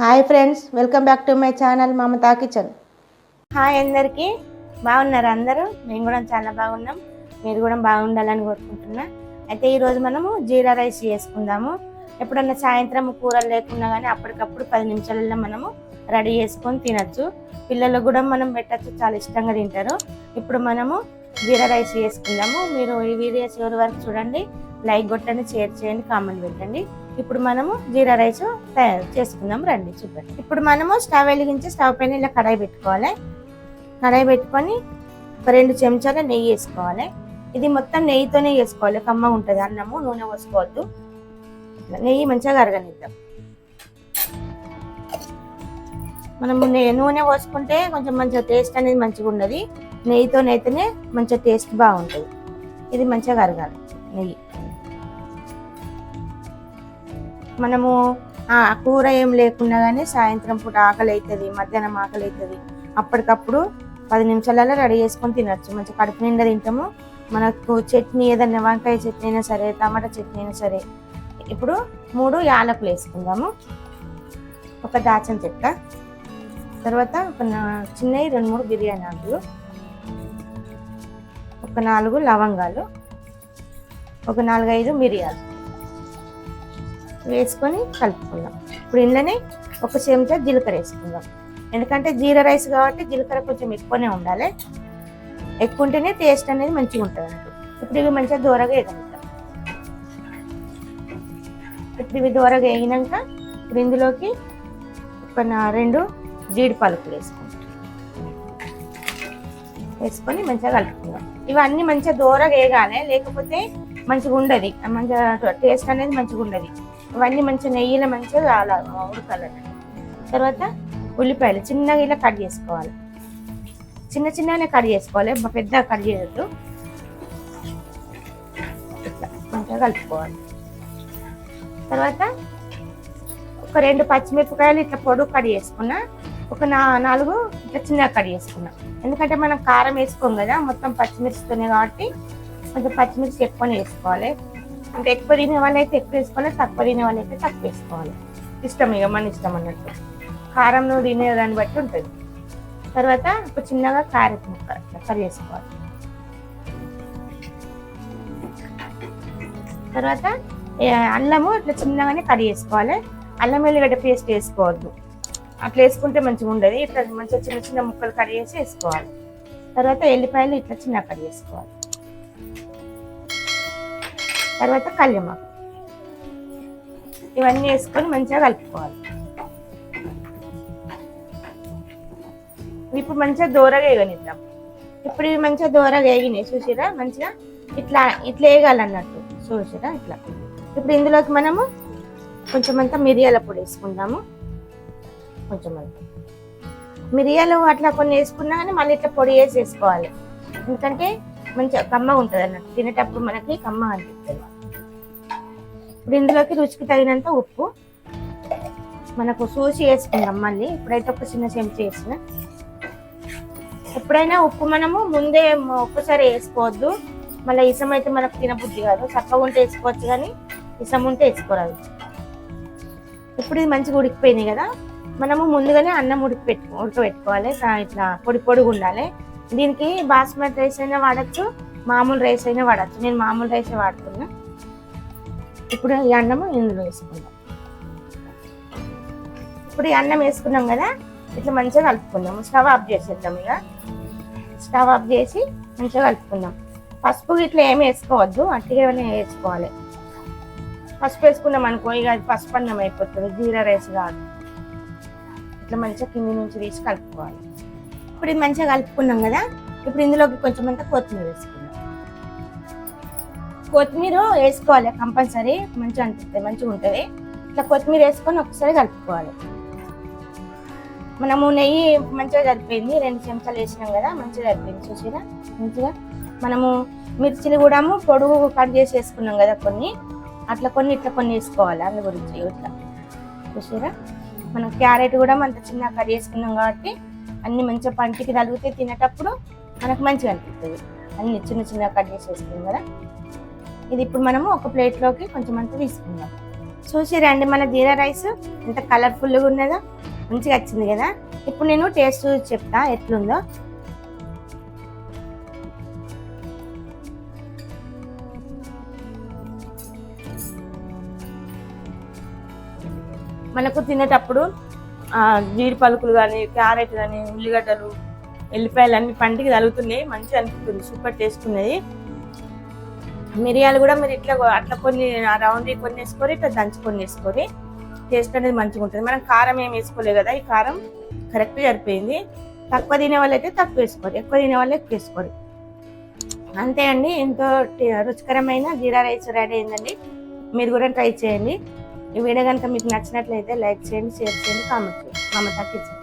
Hi friends welcome back to my channel Mamata kitchen. Hi అందరికీ. బాగున్నారు అందరూ? మేము కూడా చాలా బాగున్నాం. మీరు కూడా బాగుండాలని కోరుకుంటున్నా. అయితే ఈరోజు మనము జీరా రైస్ చేసుకుందాము. ఎప్పుడన్నా సాయంత్రం కూరలు లేకున్నా కానీ అప్పటికప్పుడు పది నిమిషాలలో మనము రెడీ చేసుకొని తినచ్చు. పిల్లలకు కూడా మనం పెట్టచ్చు చాలా ఇష్టంగా తింటారు. ఇప్పుడు మనము జీరా రైస్ చేసుకుందాము. మీరు ఈ వీడియో చివరి వరకు చూడండి లైక్ కొట్టండి షేర్ చేయండి కామెంట్ పెట్టండి. ఇప్పుడు మనము జీరా రైస్ తయారు చేసుకుందాం రండి చూడండి ఇప్పుడు మనము స్టవ్ వెలిగించి స్టవ్ పైన ఇలా కడాయి పెట్టుకోవాలి. కడాయి పెట్టుకొని ఒక రెండు చెంచాల నెయ్యి వేసుకోవాలి. ఇది మొత్తం నెయ్యితోనే వేసుకోవాలి కమ్మ ఉంటుంది. అన్నము నూనె పోసుకోవద్దు. నెయ్యి మంచిగా కరగనిద్దాం. మనము నూనె పోసుకుంటే కొంచెం మంచిగా టేస్ట్ అనేది మంచిగా ఉండదు నెయ్యితోనైతేనే మంచిగా టేస్ట్ బాగుంటుంది. ఇది మంచిగా కరగాలి నెయ్యి. మనము కూర ఏం లేకున్నా కానీ సాయంత్రం పూట ఆకలి అవుతుంది మధ్యాహ్నం ఆకలి అవుతుంది అప్పటికప్పుడు పది నిమిషాలలో రెడీ చేసుకొని తినచ్చు. మంచిగా కడుపు నిండా తింటాము. మనకు చట్నీ ఏదైనా వంకాయ చట్నీ అయినా సరే టమాటా చట్నీ అయినా సరే. ఇప్పుడు మూడు యాలకులు వేసుకుందాము. ఒక దాచిన చెక్క. తర్వాత ఒక నా- చిన్నవి రెండు మూడు బిర్యానీ ఆకులు. ఒక నాలుగు లవంగాలు. ఒక నాలుగైదు మిరియాలు. వేసుకొని కలుపుకుందాం. ఇప్పుడు ఇందులోనే ఒక చెంచా జీలకర్ర వేసుకుందాం. ఎందుకంటే జీర రైస్ కాబట్టి జీలకర్ర కొంచెం ఎక్కువనే ఉండాలి. ఎక్కువ ఉంటేనే టేస్ట్ అనేది మంచిగా ఉంటుంది అన్నట్టు. ఇప్పుడు ఇవి మంచిగా దూరగా వేయగలుగుతాం ఇప్పుడు ఇవి దూరగా వేగినాక ఇప్పుడు ఇందులోకి ఒక రెండు జీడి పలుకులు వేసుకుంటాం వేసుకొని మంచిగా కలుపుకుందాం. ఇవన్నీ మంచిగా దూరగా వేగాలి. లేకపోతే మంచిగా ఉండదు. మంచిగా టేస్ట్ అనేది మంచిగా ఉండదు. ఇవన్నీ మంచిగా నెయ్యిలో మంచిగా అలా ఉడకాలన్నట్టు తర్వాత ఉల్లిపాయలు చిన్నగా ఇలా కట్ చేసుకోవాలి. చిన్న చిన్నగానే కట్ చేసుకోవాలి పెద్దగా కట్ చేయొద్దు. ఇట్లా మంచిగా కలుపుకోవాలి. తర్వాత ఒక రెండు పచ్చిమిరపకాయలు ఇట్లా పొడుగు కట్ చేసుకున్నా ఒక నా నాలుగు ఇట్లా చిన్నగా కట్ చేసుకున్నా. ఎందుకంటే మనం కారం వేసుకోం కదా మొత్తం పచ్చిమిర్చితోనే కాబట్టి కొంచెం పచ్చిమిర్చి ఎక్కువనే వేసుకోవాలి. అంటే ఎక్కువ తినే అయితే ఎక్కువ వేసుకోవాలి తక్కువ తినే తక్కువ వేసుకోవాలి. ఇష్టం ఇక మన ఇష్టం అన్నట్టు. కారం నువ్వు తినే దాన్ని బట్టి ఉంటుంది. తర్వాత ఒక చిన్నగా క్యారెట్ ముక్క ఇట్లా కట్ చేసుకోవాలి. తర్వాత అల్లము ఇట్లా చిన్నగానే కట్ చేసుకోవాలి. అల్లం వెల్లిగడ్డ పేస్ట్ వేసుకోవద్దు. అట్లా వేసుకుంటే మంచిగా ఉండదు. ఇట్లా మంచిగా చిన్న చిన్న ముక్కలు కట్ చేసి వేసుకోవాలి. తర్వాత ఎల్లిపాయలు ఇట్లా చిన్న కట్ చేసుకోవాలి. తర్వాత కళ్యమాకు ఇవన్నీ వేసుకొని మంచిగా కలుపుకోవాలి. ఇప్పుడు మంచిగా దూరగా వేగనిద్దాం. ఇప్పుడు ఇవి మంచిగా దూరగా వేగినాయి చూసిరా? మంచిగా ఇట్లా ఇట్లా వేగాలన్నట్టు చూసిరా? ఇట్లా. ఇప్పుడు ఇందులోకి మనము కొంచెం అంతా మిరియాల పొడి వేసుకుందాము. కొంచెం అంతా. మిరియాలు అట్లా కొన్ని వేసుకున్నా కానీ మళ్ళీ ఇట్లా పొడి వేసి వేసుకోవాలి. ఎందుకంటే మంచిగా కమ్మగా ఉంటుంది అన్నట్టు తినేటప్పుడు మనకి కమ్మ అనిపిస్తుంది. ఇప్పుడు ఇందులోకి రుచికి తగినంత ఉప్పు. మనకు సూసి వేసుకుందాం మళ్ళీ. ఇప్పుడైతే ఒక చిన్న చెంచా వేసిన. ఎప్పుడైనా ఉప్పు మనము ముందే ఒక్కసారి వేసుకోవద్దు. మళ్ళీ ఇసం అయితే మనకు తినబుద్ధి కాదు. చక్కగా ఉంటే వేసుకోవచ్చు కానీ ఇసం ఉంటే వేసుకోరాదు. ఇప్పుడు ఇది మంచిగా ఉడికిపోయింది కదా. మనము ముందుగానే అన్నం ఉడికి పెట్టు ఉడకబెట్టుకోవాలి. ఇట్లా పొడి పొడిగా ఉండాలి. దీనికి బాస్మతి రైస్ అయినా వాడచ్చు మామూలు రైస్ అయినా వాడచ్చు. నేను మామూలు రైస్ వాడుతున్నా. ఇప్పుడు ఈ అన్నము ఇందులో వేసుకుందాం. ఇప్పుడు ఈ అన్నం వేసుకున్నాం కదా ఇట్లా మంచిగా కలుపుకుందాం. స్టవ్ ఆఫ్ చేసేద్దాం ఇక. స్టవ్ ఆఫ్ చేసి మంచిగా కలుపుకుందాం. పసుపు ఇట్లా ఏమి వేసుకోవద్దు అట్టిగానే వేసుకోవాలి. పసుపు వేసుకున్నాం అనుకో ఇక అది పసుపు అన్నం అయిపోతుంది జీరా రైస్ కాదు. ఇట్లా మంచిగా కింది నుంచి తీసి కలుపుకోవాలి. ఇప్పుడు ఇది మంచిగా కలుపుకున్నాం కదా ఇప్పుడు ఇందులోకి కొంచెం అంతా కొత్తిమీర వేసుకుందాం కొత్తిమీర వేసుకోవాలి కంపల్సరీ. మంచిగా అనిపిస్తుంది మంచిగా ఉంటుంది. ఇట్లా కొత్తిమీర వేసుకొని ఒకసారి కలుపుకోవాలి. మనము నెయ్యి మంచిగా సరిపోయింది రెండు చెంచాలు వేసినాం కదా మంచిగా సరిపోయింది చూసినా మంచిగా. మనము మిర్చిలు కూడా పొడుగు కట్ చేసి వేసుకున్నాం కదా కొన్ని. అట్లా కొన్ని ఇట్లా కొన్ని వేసుకోవాలి అందు గురించి ఇట్లా. చూసారా? మనం క్యారెట్ కూడా అంత చిన్న కట్ చేసుకున్నాం కాబట్టి అన్ని మంచిగా పంటికి తలిగితే తినేటప్పుడు మనకు మంచిగా అనిపిస్తుంది. అన్ని చిన్న చిన్న కట్ చేసి వేసుకున్నాం కదా. ఇది ఇప్పుడు మనము ఒక ప్లేట్లోకి కొంచెం అంత తీసుకుందాం. చూసి రండి మన జీరా రైస్ ఎంత కలర్ఫుల్గా ఉన్నదో మంచిగా వచ్చింది కదా. ఇప్పుడు నేను టేస్ట్ చెప్తా ఎట్లుందో. మనకు తినేటప్పుడు జీడి పలుకులు కానీ క్యారెట్ కానీ ఉల్లిగడ్డలు ఎల్లిపాయలు అన్ని పంటికి తగులుతున్నాయి. మంచిగా అనిపిస్తుంది సూపర్ టేస్ట్ ఉన్నది. మిరియాలు కూడా మీరు ఇట్లా అట్లా కొన్ని రౌండ్ కొన్ని వేసుకొని ఇట్లా దంచుకొని వేసుకొని టేస్ట్ అనేది మంచిగా ఉంటుంది. మనం కారం ఏం వేసుకోలేదు కదా ఈ కారం కరెక్ట్ సరిపోయింది. తక్కువ తినే వాళ్ళైతే తక్కువ వేసుకోరు ఎక్కువ తినే వాళ్ళు ఎక్కువ వేసుకోరు. అంతే అండి ఎంతో రుచికరమైన జీరా రైస్ రెడీ అయిందండి. మీరు కూడా ట్రై చేయండి. ఈ వీడియో కనుక మీకు నచ్చినట్లయితే లైక్ చేయండి షేర్ చేయండి కామెంట్ చేయండి. కామెంట్ తగ్గించండి